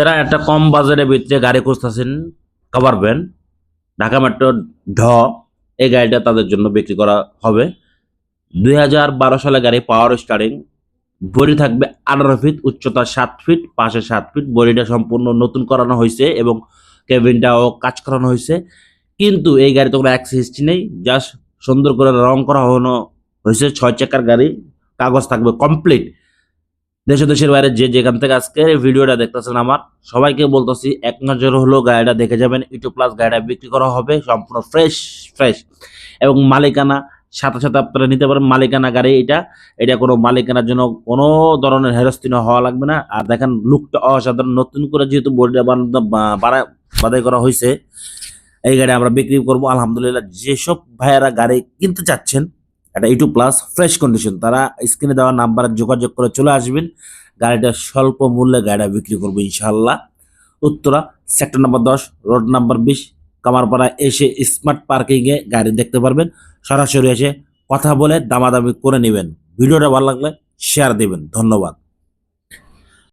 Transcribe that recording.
যারা একটা কম বাজারের ভিতরে গাড়ি খুঁজতেছেন কভার ভ্যান ঢাকা মেট্রো ঢ, এই গাড়িটা তাদের জন্য বিক্রি করা হবে। দুই হাজার বারো সালে গাড়ি পাওয়ার স্টারিং বডি থাকবে আঠারো ফিট উচ্চতা সাত ফিট পাশে সাত ফিট বডিটা সম্পূর্ণ নতুন করানো হয়েছে এবং কেবিনটাও কাজ করানো হয়েছে। কিন্তু এই গাড়িতে কোনো অ্যাক্সিস্টি নেই জাস্ট সুন্দর করে রং করা হয়েছে, ছয় চাকার গাড়ি, কাগজ থাকবে কমপ্লিট দেশ দেশের বাইরে যে যেখান থেকে আজকে ভিডিওটা দেখতেছেন আমার, সবাইকে বলতেছি, এক নজর হলো গাড়িটা দেখে যাবেন ইউটিউব প্লাস গাড়িটা বিক্রি করা হবে, সম্পূর্ণ ফ্রেশ ফ্রেশ এবং মালিকানা, সাথে সাথে আপনারা নিতে পারেন মালিকানা গাড়ি এটা। এটা কোনো মালিকানার জন্য কোনো ধরনের হেরস্তিন হওয়া লাগবে না। আর দেখেন লুকটা অসাধারণ। নতুন করে যেহেতু বডিটা বাড়া বাধাই করা হয়েছে এই গাড়ি আমরা বিক্রি করব। আলহামদুলিল্লাহ, যেসব ভাইয়েরা গাড়ি কিনতে চাচ্ছেন একটা ইটু প্লাস ফ্রেশ কন্ডিশন তারা স্ক্রিনে দেওয়া নাম্বারে যোগাযোগ করে চলে আসবেন। গাড়িটা স্বল্প মূল্যে গাড়িটা বিক্রি করব ইনশাল্লাহ উত্তরা সেক্টর নাম্বার দশ রোড নাম্বার বিশ, কামারপাড়া এসে স্মার্ট পার্কিংয়ে গাড়ি দেখতে পারবেন। সরাসরি এসে কথা বলে দামাদামি করে নেবেন। ভিডিওটা ভালো লাগলে শেয়ার দেবেন। ধন্যবাদ।